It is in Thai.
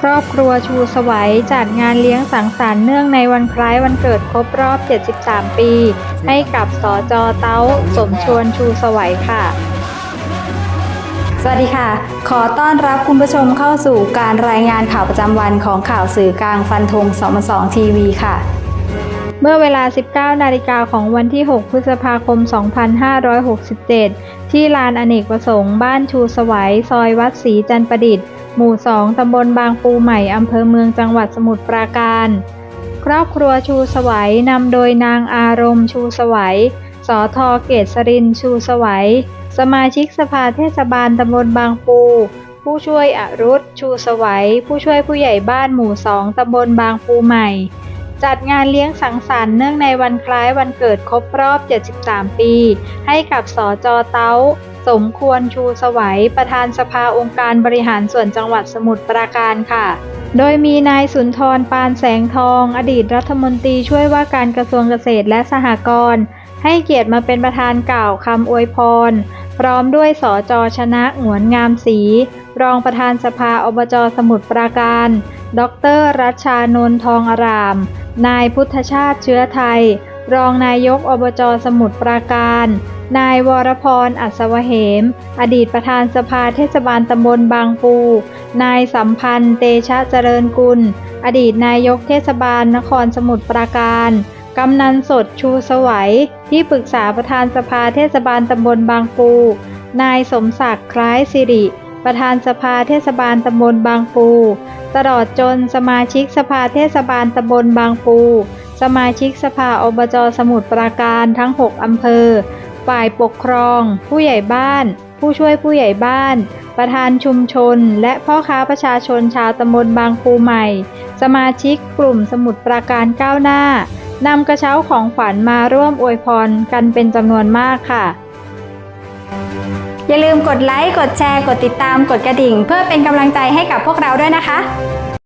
ครอบครัวชูสวัยจัดงานเลี้ยงสังสรรค์เนื่องในวันคล้ายวันเกิดครบรอบ 73 ปี ให้กับสอจอเต้า สมชวนชูสวัยค่ะ สวัสดีค่ะ ขอต้อนรับคุณผู้ชมเข้าสู่การรายงานข่าวประจำวันของข่าวสื่อกลางฟันธง2 2ทีวีค่ะเมื่อเวลา 19 นาฬิกาของวันที่ 6 พฤษภาคม 2567 ที่ลานอเนกประสงค์ บ้านชูสวัย ซอยวัดศรีจันทร์ประดิษฐ์ หมู่ 2 ตำบลบางปูใหม่ อำเภอเมืองจังหวัดสมุทรปราการ ครอบครัวชูสวัยนำโดยนางอารมณ์ชูสวัย สอทอเกตสรินชูสวัย สมาชิกสภาเทศบาลตำบลบางปู ผู้ช่วยอรุษชูสวัย ผู้ช่วยผู้ใหญ่บ้านหมู่ 2 ตำบลบางปูใหม่ จัดงานเลี้ยงสังสรรค์เนื่องในวันคล้ายวันเกิดครบรอบ 73 ปี ให้กับสอจอเต้า สมควรชูสวัยประธานสภาองค์การบริหารส่วนจังหวัดสมุทรปราการค่ะ โดยมีนายสุนทรปานแสงทอง อดีตรัฐมนตรีช่วยว่าการกระทรวงเกษตรและสหกรณ์ให้เกียรติมาเป็นประธานกล่าวคำอวยพร พร้อมด้วยสอจอชนะหงวนงามศรีรองประธานสภาอบจสมุทรปราการ ดรรัชชานนท์ทองอาราม นายพุทธชาติเชื้อไทย รองนายกอบจสมุทรปราการ นายวรพร อัศวเหม อดีตประธานสภาเทศบาลตำบลบางปู นายสัมพันธ์ เตชะเจริญกุล อดีตนายกเทศบาลนครสมุทรปราการ กำนันสดชูสวัย ที่ปรึกษาประธานสภาเทศบาลตำบลบางปู นายสมศักดิ์คล้ายสิริ ประธานสภาเทศบาลตำบลบางปู ตลอดจนสมาชิกสภาเทศบาลตำบลบางปู สมาชิกสภาอบจสมุทรปราการทั้ง 6 อำเภอ ฝ่ายปกครอง ผู้ใหญ่บ้าน ผู้ช่วยผู้ใหญ่บ้าน ประธานชุมชน และพ่อค้าประชาชนชาวตำบลบางปูใหม่ สมาชิกกลุ่มสมุทรปราการก้าวหน้านำกระเช้าของขวัญมาร่วมอวยพรกันเป็นจำนวนมากค่ะ อย่าลืมกดไลค์ กดแชร์ กดติดตาม กดกระดิ่ง เพื่อเป็นกำลังใจให้กับพวกเราด้วยนะคะ